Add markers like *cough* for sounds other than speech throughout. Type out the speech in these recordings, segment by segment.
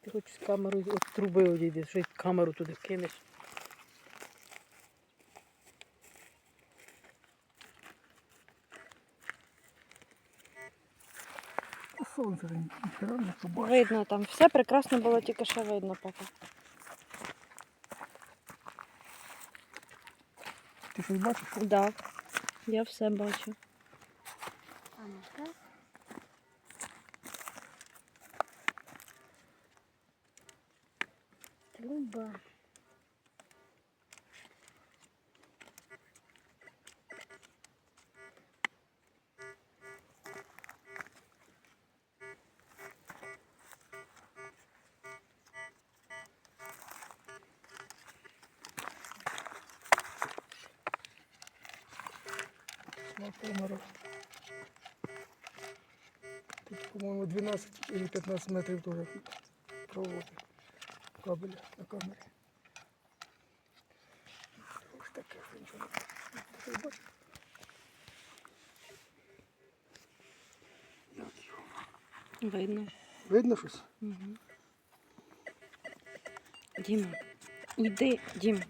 Ти хоч з камерою от труби одійди, що й камеру туди кинеш. Сонце ніхера не побачиш. Видно там. Все прекрасно було, тільки що видно поки. Ти щось бачиш? Да. Я все бачу. Камеру. Тут, по-моєму, 12 чи 15 метрів теж проводи кабеля на камері. Ось таке нічого? Видно. Видно щось? Угу. Діма. Іди, Дім.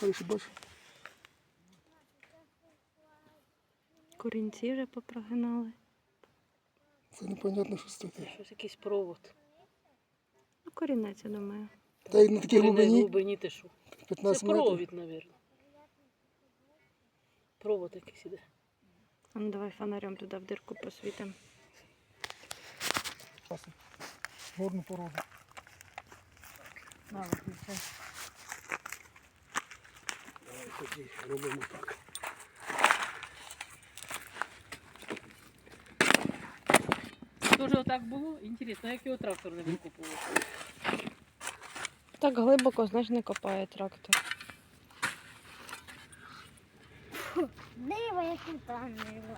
Далі бачиш? Корінці вже попрогинали. Це непонятно, що це таке. Щось якийсь провод. Корінець, я думаю. Та й на такій Глибині, глибині глибині ти що? Це метрів. провід, мабуть. Провод якийсь іде. А ну давай фонарем туди в дирку посвітимо. Горну породу. На, виключай. Давай тоді робимо так. Тоже отак було? Інтересно, як його трактор не викупував? Так глибоко, значить, не копає трактор. Диво, яке там диво.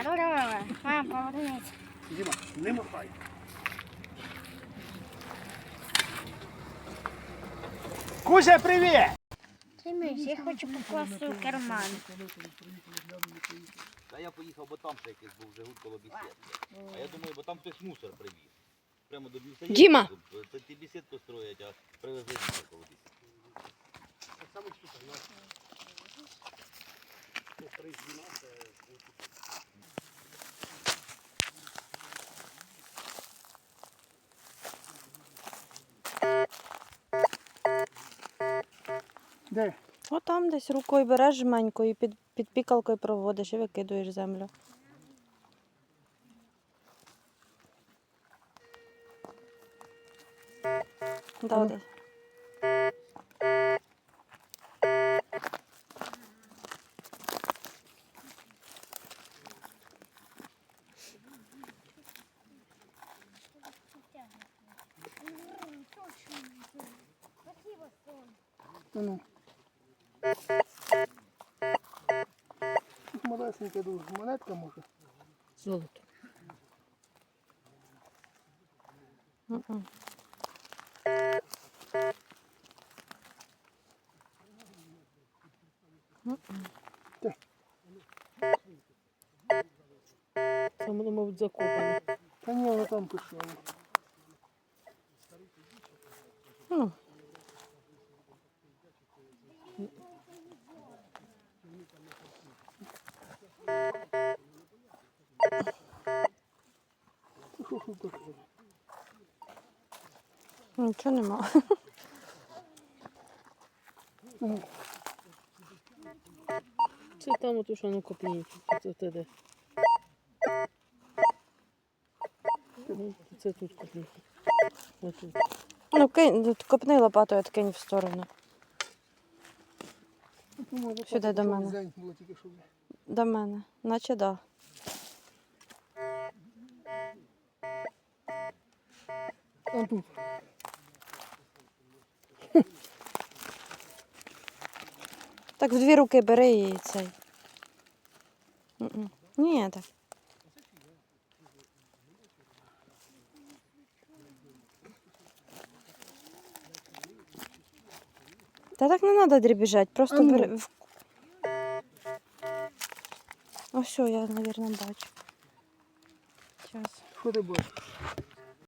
Здорово. Мам, повернись. Діма, не махай. Кузя, привіт! Тимиш, я хочу покласти в карман. Та я поїхав, бо там ще якийсь був Жигуль коло бісідки. А я думаю, бо там хтось мусор привіз. Прямо до бісідки. Діма! Це ті бісідку строять, а привезли мусор коло бісідки. Де? О, там десь рукою береш жменьку і під, під пікалкою проводиш і викидуєш землю. Да, десь. Ну, ну. Тут малесенька дуже монетка може. Золото. Мгм. Мгм. Воно, мабуть, закопане. Та ні, вона там пішла. Ну, Що ж тут таке? Нічого нема. Ну, Це там ото що воно копніть. Це те де. Ну, Це тут. Отут. Ну, кинь, копни лопатою, откинь в сторону. Може Сюди так, до мене. зень було тільки що. До мене. Наче да. А тут. *laughs* Так в дві руки бери і цей. Ні, так. Та так не треба дрібіжати, просто бере ну. бери. в- Ось, що, я, мабуть, бачу. Зараз. Що ти бачиш?